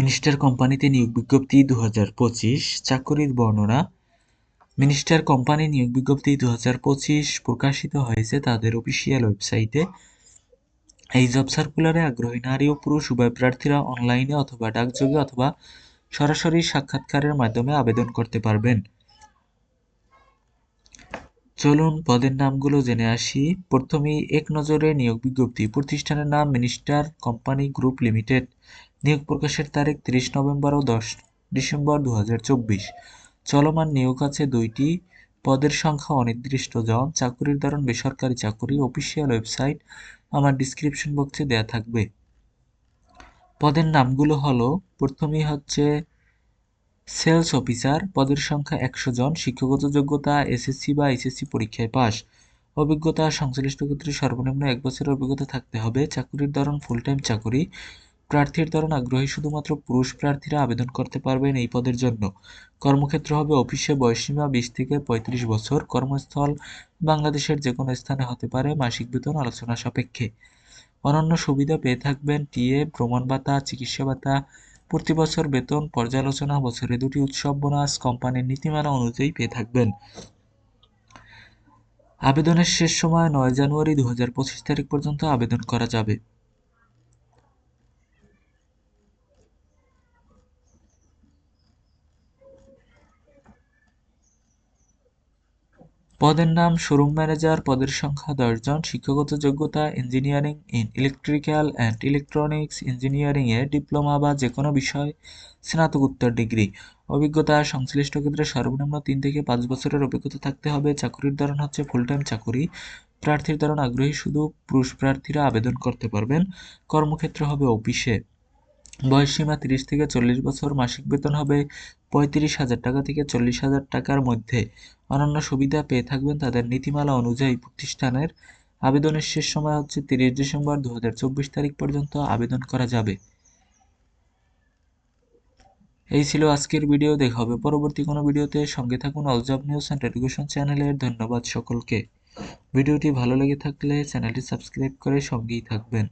Minister কোম্পানিতে নিয়োগ বিজ্ঞপ্তি দু হাজার পঁচিশ, চাকরির বর্ণনা, মিনিস্টার কোম্পানি নিয়োগ বিজ্ঞপ্তি দু হাজার পঁচিশ প্রকাশিত হয়েছে তাদের অফিসিয়াল ওয়েবসাইটে। এই জব সার্কুলারে আগ্রহী নারী ও পুরুষ উভয় প্রার্থীরা অনলাইনে অথবা ডাকযোগে অথবা সরাসরি সাক্ষাৎকারের মাধ্যমে আবেদন করতে পারবেন। চলুন পদের নামগুলো জেনে আসি। প্রথমেই এক নজরে নিয়োগ বিজ্ঞপ্তি প্রতিষ্ঠানের নাম মিনিস্টার কোম্পানি গ্রুপ লিমিটেড। নিয়োগ প্রকাশের তারিখ তিরিশ নভেম্বর ও দশ ডিসেম্বর দু হাজার চব্বিশ। চলমান নিয়োগ আছে দুইটি। পদের সংখ্যা অনির্দিষ্ট। জন, চাকুরির ধরন, বেসরকারি চাকুরি, অফিসিয়াল ওয়েবসাইট। আমার ডিসক্রিপশন বক্সে দেয়া থাকবে। পদের নামগুলো হলো, প্রথমেই হচ্ছে সেলস অফিসার পদের সংখ্যা একশো জন, শিক্ষাগত যোগ্যতা এসএসসি বা এইচএসসি পরীক্ষায় পাস অভিজ্ঞতা, সংশ্লিষ্ট ক্ষেত্রে সর্বনিম্ন এক বছরের অভিজ্ঞতা থাকতে হবে। চাকুরির ধরন ফুল টাইম চাকুরি। প্রার্থীর ধরন আগ্রহী শুধুমাত্র পুরুষ প্রার্থীরা আবেদন করতে পারবেন এই পদের জন্য। কর্মক্ষেত্র হবে অফিসে বয়সীমা বিশ থেকে পঁয়ত্রিশ বছর। কর্মস্থল বাংলাদেশের যে কোনো স্থানে হতে পারে মাসিক বেতন আলোচনা সাপেক্ষে। অনন্য সুবিধা পেয়ে থাকবেন টিএ ভ্রমণ ভাতা, চিকিৎসা ভাতা, প্রতি বছর বেতন, পর্যালোচনা, বছরে দুটি উৎসব, বোনাস, কোম্পানির নীতিমালা অনুযায়ী পেয়ে থাকবেন। আবেদনের শেষ সময় নয় জানুয়ারি দু হাজার পঁচিশ তারিখ পর্যন্ত আবেদন করা যাবে। পদের নাম শোরুম ম্যানেজার, পদের সংখ্যা দশজন শিক্ষাগত যোগ্যতা, engineering in electrical and electronics ইঞ্জিনিয়ারিংয়ে ডিপ্লোমা বা যে কোনো বিষয় স্নাতকোত্তর ডিগ্রি। অভিজ্ঞতা, সংশ্লিষ্ট ক্ষেত্রে সর্বনিম্ন তিন থেকে পাঁচ বছরের অভিজ্ঞতা থাকতে হবে। চাকুরির ধরন হচ্ছে ফুল টাইম চাকুরি। প্রার্থীর ধরন আগ্রহী, শুধু পুরুষ প্রার্থীরা আবেদন করতে পারবেন। কর্মক্ষেত্র হবে অফিসে। বয়সসীমা তিরিশ থেকে চল্লিশ বছর, মাসিক বেতন হবে পঁয়ত্রিশ হাজার টাকা থেকে চল্লিশ হাজার টাকার মধ্যে। অন্যান্য সুবিধা পেয়ে থাকবেন তাদের নীতিমালা অনুযায়ী প্রতিষ্ঠানের আবেদনের শেষ সময় হচ্ছে তিরিশ ডিসেম্বর দু চব্বিশ তারিখ পর্যন্ত আবেদন করা যাবে। এই ছিল আজকের ভিডিও, দেখা হবে পরবর্তী কোনো ভিডিওতে। সঙ্গে থাকুন অলজব নিউজ অ্যান্ড এডুকেশন চ্যানেলের ধন্যবাদ সকলকে। ভিডিওটি ভালো লেগে থাকলে চ্যানেলটি সাবস্ক্রাইব করে সঙ্গেই থাকবেন।